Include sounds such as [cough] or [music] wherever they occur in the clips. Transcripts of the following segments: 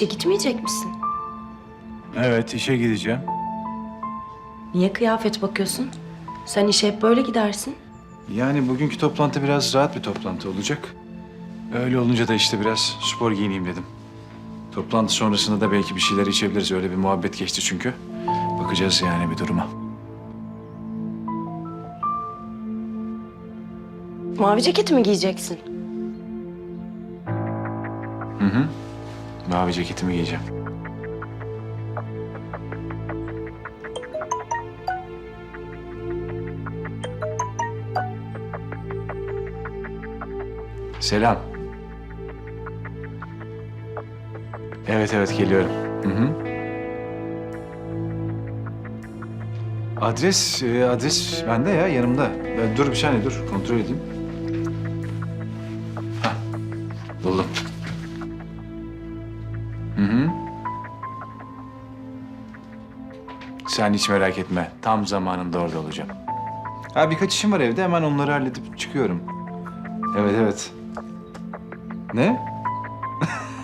İşe gitmeyecek misin? Evet, işe gideceğim. Niye kıyafet bakıyorsun? Sen işe hep böyle gidersin. Yani bugünkü toplantı biraz rahat bir toplantı olacak. Öyle olunca da işte biraz spor giyineyim dedim. Toplantı sonrasında da belki bir şeyler içebiliriz. Öyle bir muhabbet geçti çünkü. Bakacağız yani bir duruma. Mavi ceketi mi giyeceksin? Hı hı. Mavi ceketimi giyeceğim. Selam. Evet evet geliyorum. Hı hı. Adres, e, adres bende ya yanımda. Ben, dur bir saniye dur kontrol edeyim. Hı. Sen hiç merak etme. Tam zamanında orada olacağım. Ha birkaç işim var evde. Hemen onları halledip çıkıyorum. Evet evet. Ne?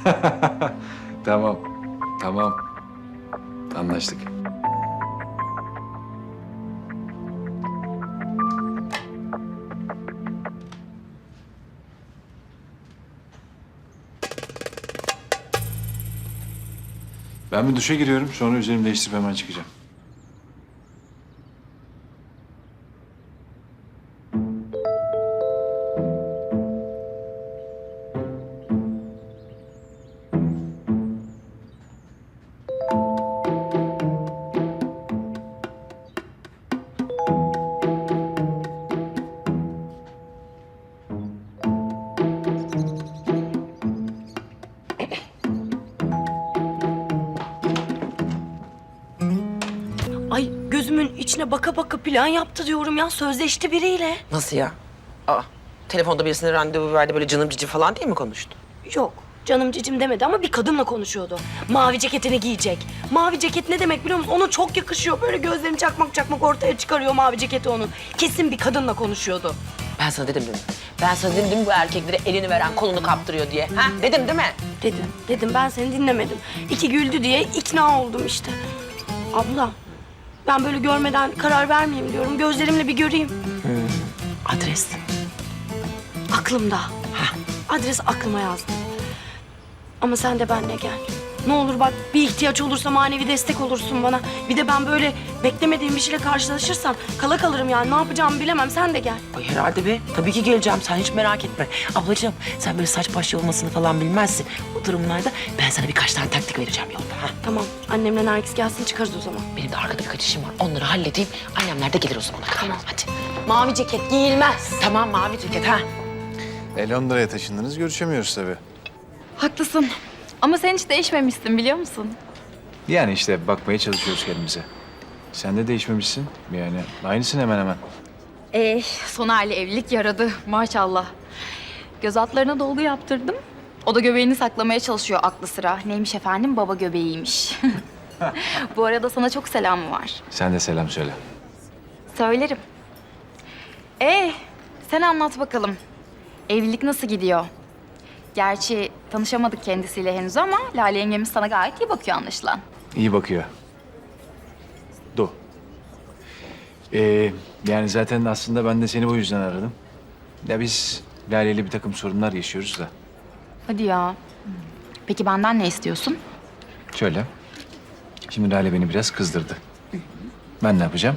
[laughs] tamam. Tamam. Anlaştık. Ben bir duşa giriyorum. Sonra üzerimi değiştirip hemen çıkacağım. İçine baka baka plan yaptı diyorum ya. Sözleşti biriyle. Nasıl ya? Aa, telefonda birisine randevu verdi böyle canım cici falan diye mi konuştu? Yok. Canım cicim demedi ama bir kadınla konuşuyordu. Mavi ceketini giyecek. Mavi ceket ne demek biliyor musun? Ona çok yakışıyor. Böyle gözlerini çakmak çakmak ortaya çıkarıyor mavi ceketi onun. Kesin bir kadınla konuşuyordu. Ben sana dedim değil mi? Ben sana dedim değil mi bu erkeklere elini veren kolunu kaptırıyor diye? Ha? Dedim değil mi? Dedim, dedim ben seni dinlemedim. İki güldü diye ikna oldum işte. Abla, ben böyle görmeden karar vermeyeyim diyorum. Gözlerimle bir göreyim. Adres. Aklımda. Adres aklıma yazdım. Ama sen de benimle gel. Ne olur bak bir ihtiyaç olursa manevi destek olursun bana. Bir de ben böyle beklemediğim bir şeyle karşılaşırsam kala kalırım yani. Ne yapacağımı bilemem. Sen de gel. Ay herhalde be. Tabii ki geleceğim. Sen hiç merak etme. Ablacığım sen böyle saç baş yolmasını falan bilmezsin. Bu durumlarda ben sana birkaç tane taktik vereceğim yolda. Ha? Tamam. Annemle Nergis gelsin çıkarız o zaman. Benim de arkada birkaç işim var. Onları halledeyim. Annemler de gelir o zamana kadar. Tamam. Hadi. Mavi ceket giyilmez. Tamam mavi ceket ha. E Londra'ya taşındınız. Görüşemiyoruz tabii. Haklısın. Ama sen hiç değişmemişsin biliyor musun? Yani işte bakmaya çalışıyoruz kendimize. Sen de değişmemişsin. Yani aynısın hemen hemen. Ee, son hali evlilik yaradı maşallah. Göz altlarına dolgu yaptırdım. O da göbeğini saklamaya çalışıyor aklı sıra. Neymiş efendim? Baba göbeğiymiş. [laughs] Bu arada sana çok selamı var. Sen de selam söyle. Söylerim. Ee, sen anlat bakalım. Evlilik nasıl gidiyor? Gerçi tanışamadık kendisiyle henüz ama Lale yengemiz sana gayet iyi bakıyor anlaşılan. İyi bakıyor. Do. Ee, yani zaten aslında ben de seni bu yüzden aradım. Ya biz Lale'yle bir takım sorunlar yaşıyoruz da. Hadi ya. Peki benden ne istiyorsun? Şöyle. Şimdi Lale beni biraz kızdırdı. Ben ne yapacağım?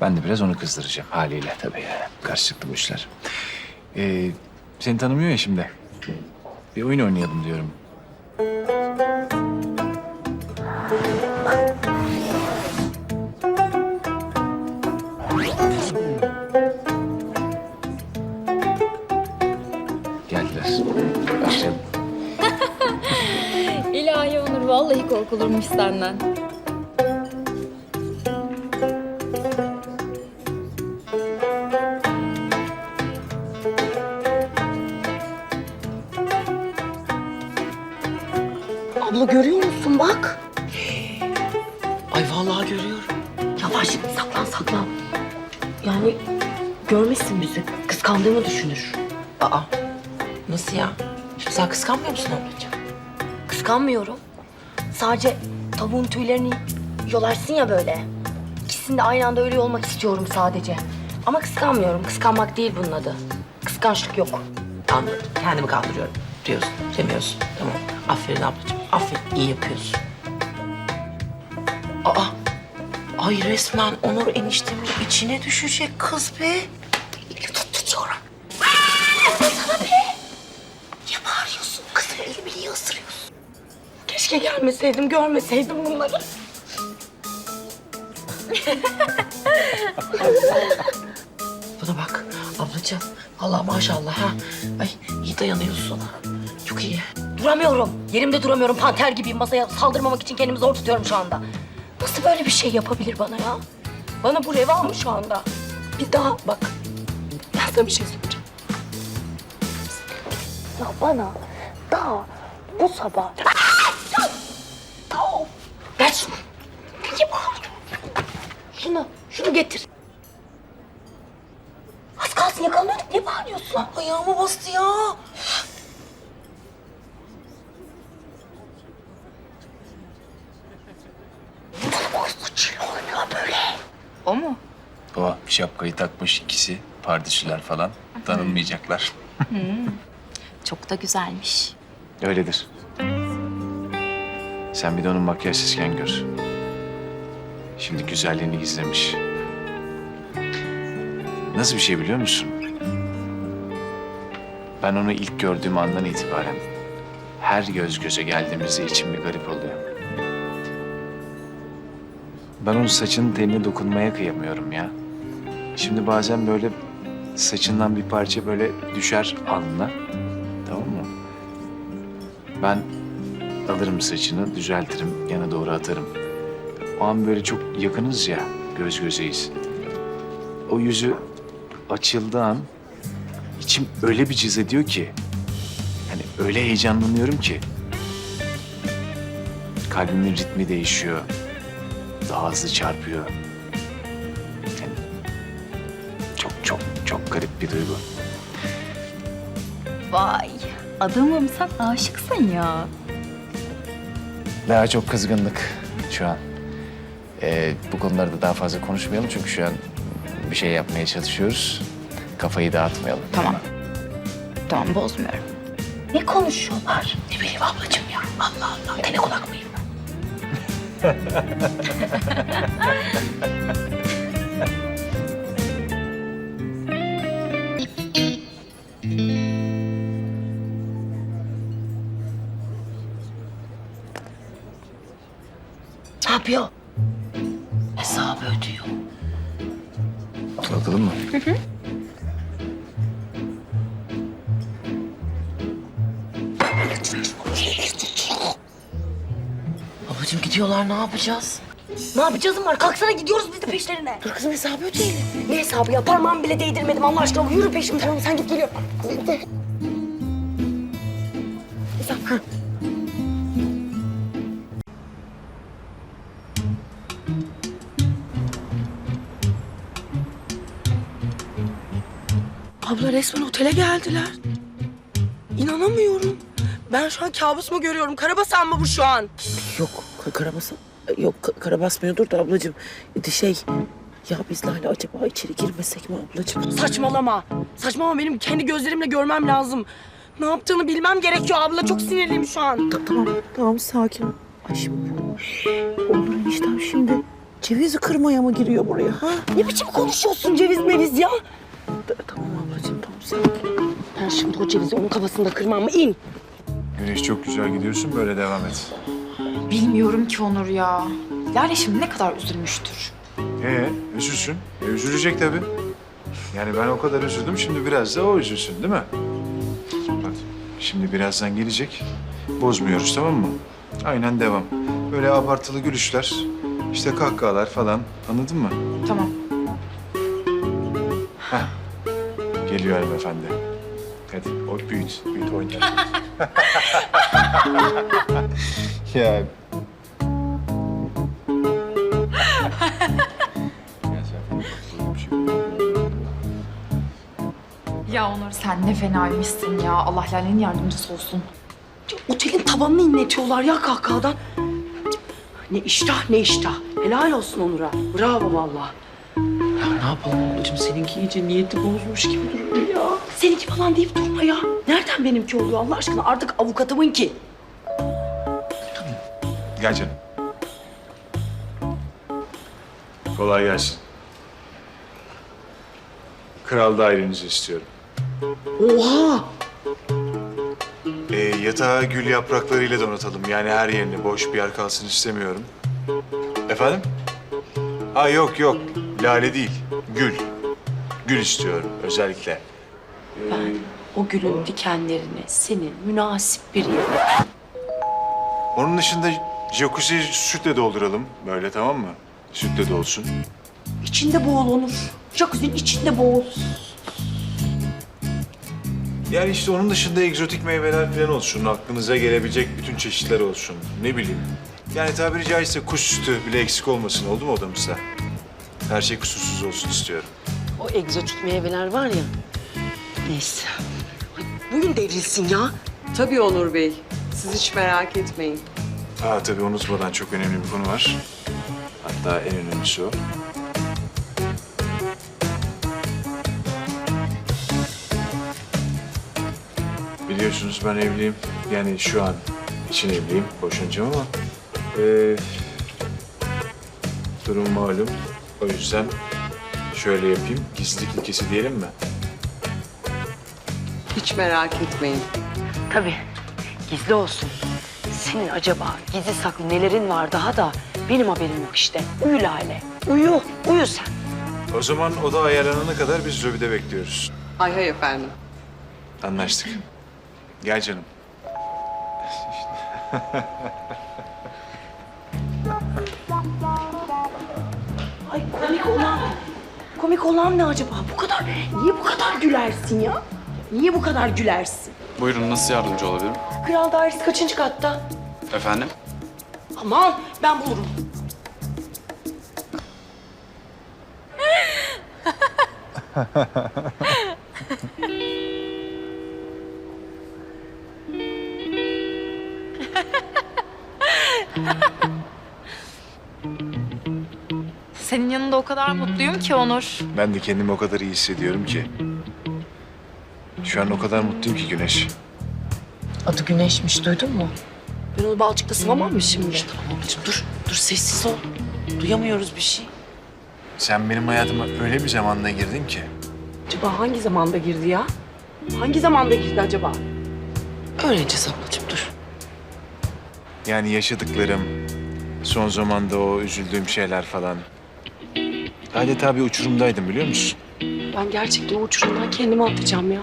Ben de biraz onu kızdıracağım haliyle tabii. Karşılıklı bu işler. Ee, seni tanımıyor ya şimdi. Bir oyun oynayalım diyorum. Geldiler. Başlayalım. [laughs] İlahi Onur vallahi korkulurmuş senden. Abla görüyor musun bak. Ay vallahi görüyorum. Yavaş saklan saklan. Yani görmesin bizi. Kıskandığımı düşünür. Aa. Nasıl ya? Şimdi sen kıskanmıyor musun ablacığım? kıskanmıyorum. Sadece tavuğun tüylerini yolarsın ya böyle. İkisini de aynı anda öyle olmak istiyorum sadece. Ama kıskanmıyorum. Kıskanmak değil bunun adı. Kıskançlık yok. Anladım. Kendimi kandırıyorum diyorsun. Demiyorsun. Tamam. Aferin ablacığım. Aferin. iyi yapıyorsun. Aa. Ay resmen Onur eniştemin içine düşecek kız be. Elini tut tutuyorum. Sana be. Niye bağırıyorsun? Kızım elimi niye ısırıyorsun? Keşke gelmeseydim, görmeseydim bunları. Buna bak ablacığım. Allah maşallah ha. Ay iyi dayanıyorsun. Çok iyi. Duramıyorum. Yerimde duramıyorum. Panter gibiyim. Masaya saldırmamak için kendimi zor tutuyorum şu anda. Nasıl böyle bir şey yapabilir bana ya? Bana bu reva mı şu anda? Bir daha bak. Ben sana bir şey söyleyeceğim. Ya bana daha bu sabah... Tamam. Ver şunu. Niye bağırıyorsun? Şunu, şunu getir. Az kalsın yakalanıyorduk. Niye bağırıyorsun? Ayağıma bastı ya. Şapkayı takmış ikisi. Pardesüler falan. Tanınmayacaklar. Çok da güzelmiş. Öyledir. Sen bir de onun makyajsızken gör. Şimdi güzelliğini gizlemiş. Nasıl bir şey biliyor musun? Ben onu ilk gördüğüm andan itibaren her göz göze geldiğimizde içim bir garip oluyor. Ben onun saçının teline dokunmaya kıyamıyorum ya. Şimdi bazen böyle saçından bir parça böyle düşer alnına. Tamam mı? Ben alırım saçını, düzeltirim, yana doğru atarım. O an böyle çok yakınız ya, göz gözeyiz. O yüzü açıldığı an içim öyle bir cız ediyor ki... ...hani öyle heyecanlanıyorum ki... ...kalbimin ritmi değişiyor. Daha hızlı çarpıyor. Çok garip bir duygu. Vay. Adamım sen aşıksın ya. Daha çok kızgınlık şu an. Ee, bu konularda daha fazla konuşmayalım çünkü şu an bir şey yapmaya çalışıyoruz. Kafayı dağıtmayalım. Tamam. Tamam bozmuyorum. Ne konuşuyorlar? Ne bileyim ablacığım ya. Allah Allah. Tene kulak mıyım? [laughs] Ne yapıyor? Hesabı ödüyor. Bakalım mı? Ablacığım gidiyorlar ne yapacağız? Ne yapacağızım var? Kalksana gidiyoruz biz de peşlerine. Dur kızım hesabı ödeyelim. Ne hesabı ya? Parmağımı bile değdirmedim Allah aşkına. Yürü peşimden. Tamam sen git geliyorum. Abla resmen otele geldiler. İnanamıyorum. Ben şu an kabus mu görüyorum? Karabasan mı bu şu an? Yok ka- karabasa. Yok ka- kara basmıyordur da ablacığım. E, Şey ya biz Lale acaba içeri girmesek mi ablacığım? Saçmalama. Saçmalama benim kendi gözlerimle görmem lazım. Ne yaptığını bilmem gerekiyor abla. Çok sinirliyim şu an. Ta- tamam tamam sakin ol. Ay şimdi Onur eniştem şimdi cevizi kırmaya mı giriyor buraya ha? Ne biçim konuşuyorsun ceviz meviz ya? Ta- tamam ablacığım tamam sakin. Ben şimdi o cevizi onun kafasında kırmam mı? İn. Güneş çok güzel gidiyorsun böyle devam et. Bilmiyorum ki Onur ya. Lale şimdi ne kadar üzülmüştür. Ee, üzülsün. E, üzülecek tabii. Yani ben o kadar üzüldüm şimdi biraz da o üzülsün değil mi? Bak şimdi birazdan gelecek. Bozmuyoruz tamam mı? Aynen devam. Böyle abartılı gülüşler, işte kahkahalar falan anladın mı? Tamam. Geliyor hanımefendi. Hadi o büyüt, büyüt oyna. [laughs] ya. Ya şey Onur sen ne fenaymışsın ya. Allah Lale'nin yardımcısı olsun. Otelin tavanını inletiyorlar ya kahkahadan. Ne iştah ne iştah. Helal olsun Onur'a. Bravo vallahi. Ne yapalım ablacığım seninki iyice niyeti bozmuş gibi duruyor ya. Seninki falan deyip durma ya. Nereden benimki oluyor Allah aşkına? Artık avukatımın ki. Gel canım. Kolay gelsin. Kral dairenizi istiyorum. Oha! Ee, yatağı gül yapraklarıyla donatalım. Yani her yerini boş bir yer kalsın istemiyorum. Efendim? Ha yok yok. Lale değil. Gül. Gül istiyorum özellikle. O gülün dikenlerini senin münasip bir yere. Onun dışında jacuzzi sütle dolduralım. Böyle tamam mı? Sütle dolsun. İçinde boğul Onur. Jacuzzi'nin içinde boğul. Yani işte onun dışında egzotik meyveler falan olsun. Aklınıza gelebilecek bütün çeşitler olsun. Ne bileyim. Yani tabiri caizse kuş sütü bile eksik olmasın. Oldu mu odamızda? Her şey kusursuz olsun istiyorum. O egzotik meyveler var ya. Neyse. Ay, bugün devrilsin ya. Tabii Onur Bey. Siz hiç merak etmeyin. Aa tabii unutmadan çok önemli bir konu var. Hatta en önemlisi o. Biliyorsunuz ben evliyim. Yani şu an için evliyim. Boşanacağım ama... eee, durum malum. O yüzden şöyle yapayım. Gizlilik ilkesi diyelim mi? Hiç merak etmeyin. Tabii. Gizli olsun. Senin acaba gizli saklı nelerin var daha da benim haberim yok işte. Uyu Lale. Uyu. Uyu sen. O zaman oda ayarlanana kadar biz lobide bekliyoruz. Hay hay efendim. Anlaştık. Gel canım. [laughs] komik olan. Komik olan ne acaba? Bu kadar, niye bu kadar gülersin ya? Niye bu kadar gülersin? Buyurun nasıl yardımcı olabilirim? Kral dairesi kaçıncı katta? Efendim? Aman ben bulurum. [laughs] o kadar mutluyum ki Onur. Ben de kendimi o kadar iyi hissediyorum ki. Şu an o kadar mutluyum ki Güneş. Adı Güneş'miş duydun mu? Ben onu balçıkta sıvamam mı şimdi? Ablacığım dur. Dur sessiz ol. Duyamıyoruz bir şey. Sen benim hayatıma öyle bir zamanda girdin ki. Acaba hangi zamanda girdi ya? Hangi zamanda girdi acaba? Öğreneceğiz ablacığım dur. Yani yaşadıklarım, son zamanda o üzüldüğüm şeyler falan. Adeta bir uçurumdaydım biliyor musun? Ben gerçekten o uçurumdan kendimi atacağım ya.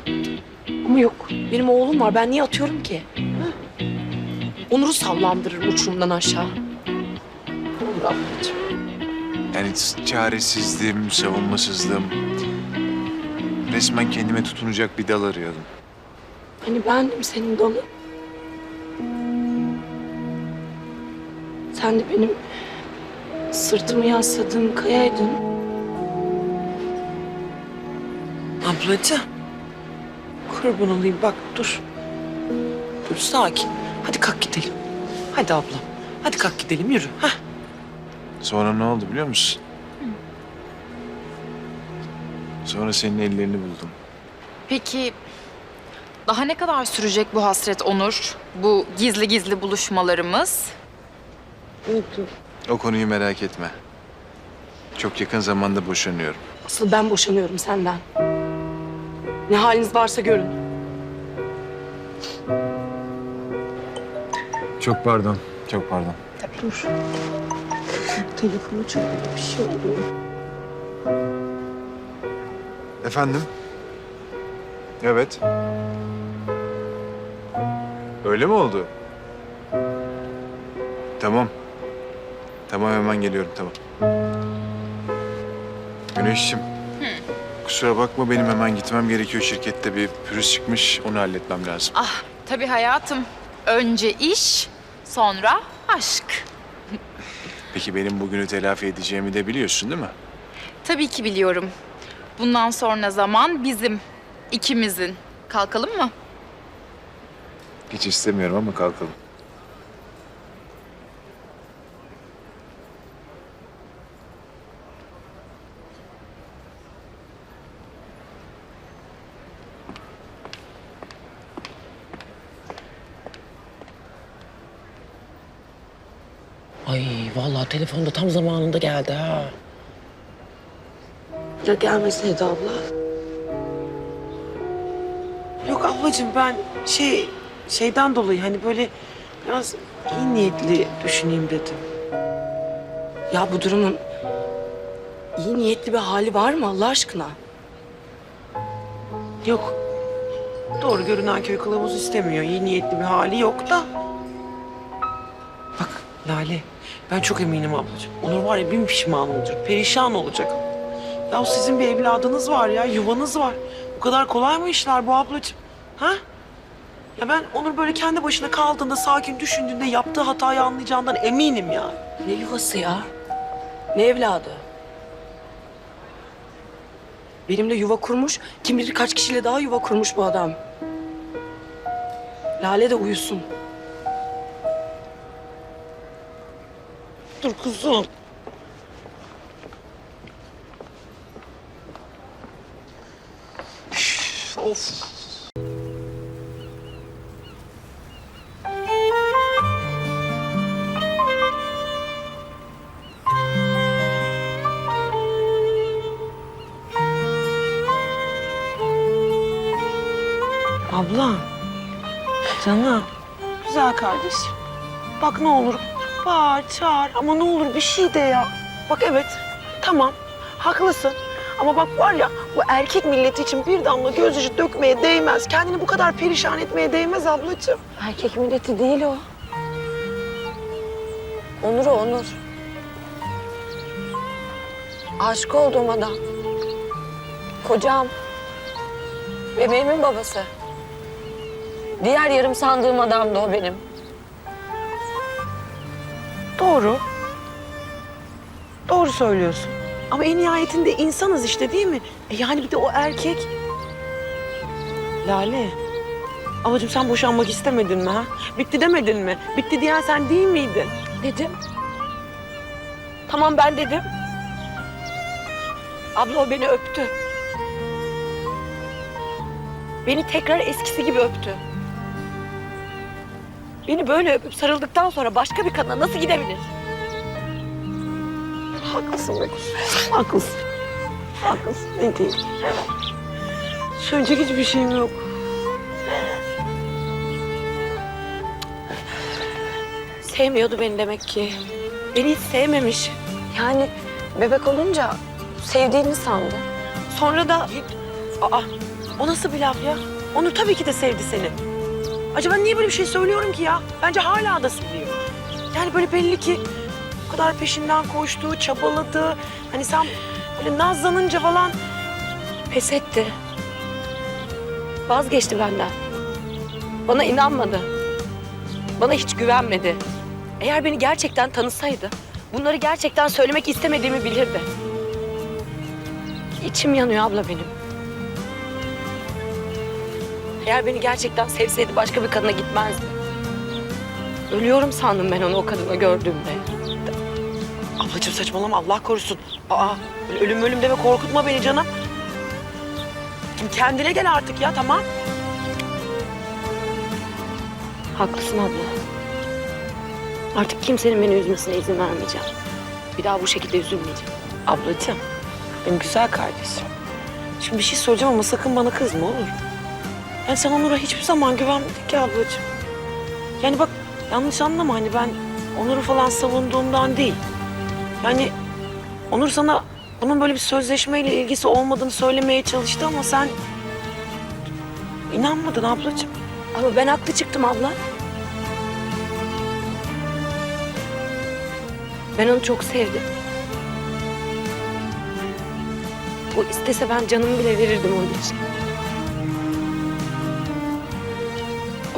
Ama yok. Benim oğlum var. Ben niye atıyorum ki? Ha? Onur'u sallandırırım uçurumdan aşağı. Olur ablacığım. Yani çaresizdim, savunmasızdım. Resmen kendime tutunacak bir dal arıyordum. Hani bendim senin dalı. Sen de benim sırtımı yasladığım kayaydın. Ablacığım. Kurban olayım bak dur. Dur sakin. Hadi kalk gidelim. Hadi ablam. Hadi kalk gidelim yürü. Hah. Sonra ne oldu biliyor musun? Sonra senin ellerini buldum. Peki daha ne kadar sürecek bu hasret Onur? Bu gizli gizli buluşmalarımız? O konuyu merak etme. Çok yakın zamanda boşanıyorum. Asıl ben boşanıyorum senden. Ne haliniz varsa görün. Çok pardon. Çok pardon. Telefonu çalıyor bir şey oluyor. Efendim? Evet. Öyle mi oldu? Tamam. Tamam hemen geliyorum tamam. Güneşciğim. Kusura bakma benim hemen gitmem gerekiyor. Şirkette bir pürüz çıkmış. Onu halletmem lazım. Ah tabii hayatım. Önce iş, sonra aşk. Peki benim bugünü telafi edeceğimi de biliyorsun değil mi? Tabii ki biliyorum. Bundan sonra zaman bizim, ikimizin. Kalkalım mı? Hiç istemiyorum ama kalkalım. Ay vallahi telefonda tam zamanında geldi ha. Ya gelmeseydi abla. Yok ablacığım ben şey şeyden dolayı hani böyle biraz iyi niyetli düşüneyim dedim. Ya bu durumun iyi niyetli bir hali var mı Allah aşkına? Yok. Doğru görünen köy kılavuz istemiyor. İyi niyetli bir hali yok da. Bak Lale ben çok eminim ablacığım. Onur var ya bin pişman olacak. Perişan olacak. Ya sizin bir evladınız var ya yuvanız var. Bu kadar kolay mı işler bu ablacığım? Ha? Ya ben Onur böyle kendi başına kaldığında sakin düşündüğünde yaptığı hatayı anlayacağından eminim ya. Ne yuvası ya? Ne evladı? Benimle yuva kurmuş, kim bilir kaç kişiyle daha yuva kurmuş bu adam. Lale de uyusun. Dur kuzum. of. Abla. Canım. Güzel kardeşim. Bak ne olur bağır, çağır ama ne olur bir şey de ya. Bak evet, tamam, haklısın. Ama bak var ya bu erkek milleti için bir damla gözyaşı dökmeye değmez. Kendini bu kadar perişan etmeye değmez ablacığım. Erkek milleti değil o. Onur o Onur. Aşık olduğum adam. Kocam. Bebeğimin babası. Diğer yarım sandığım adam da o benim. Doğru. Doğru söylüyorsun. Ama en nihayetinde insanız işte değil mi? E yani bir de o erkek. Lale. Ablacığım sen boşanmak istemedin mi ha? Bitti demedin mi? Bitti diyen sen değil miydin? Dedim. Tamam ben dedim. Abla o beni öptü. Beni tekrar eskisi gibi öptü. Beni böyle öpüp sarıldıktan sonra başka bir kadına nasıl gidebilir? Haklısın be kuzum. Haklısın. Haklısın. Ne diyeyim? Söyleyecek hiçbir şeyim yok. Sevmiyordu beni demek ki. Beni hiç sevmemiş. Yani bebek olunca sevdiğini sandı. Sonra da... Aa, o nasıl bir laf ya? Onur tabii ki de sevdi seni. Acaba niye böyle bir şey söylüyorum ki ya? Bence hala da seviyor. Yani böyle belli ki o kadar peşinden koştu, çabaladı. Hani sen böyle nazlanınca falan Pes etti. Vazgeçti benden. Bana inanmadı. Bana hiç güvenmedi. Eğer beni gerçekten tanısaydı, bunları gerçekten söylemek istemediğimi bilirdi. İçim yanıyor abla benim. Eğer beni gerçekten sevseydi başka bir kadına gitmezdi. Ölüyorum sandım ben onu o kadına gördüğümde. Ablacığım saçmalama Allah korusun. Aa ölüm ölüm deme korkutma beni canım. Şimdi kendine gel artık ya tamam. Haklısın abla. Artık kimsenin beni üzmesine izin vermeyeceğim. Bir daha bu şekilde üzülmeyeceğim. Ablacığım benim güzel kardeşim. Şimdi bir şey soracağım ama sakın bana kızma olur. Yani sen Onur'a hiçbir zaman güvenmedin ki ablacığım. Yani bak yanlış anlama hani ben Onur'u falan savunduğumdan değil. Yani Onur sana bunun böyle bir sözleşmeyle ilgisi olmadığını söylemeye çalıştı ama sen inanmadın ablacığım. Ama ben haklı çıktım abla. Ben onu çok sevdim. O istese ben canımı bile verirdim onun için.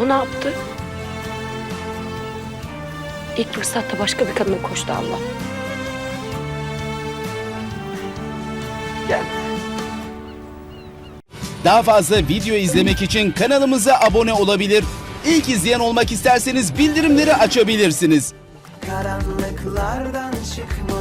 O ne yaptı? İlk fırsatta başka bir kadına koştu Allah. Daha fazla video izlemek için kanalımıza abone olabilir. İlk izleyen olmak isterseniz bildirimleri açabilirsiniz. karanlıklardan çıkmalı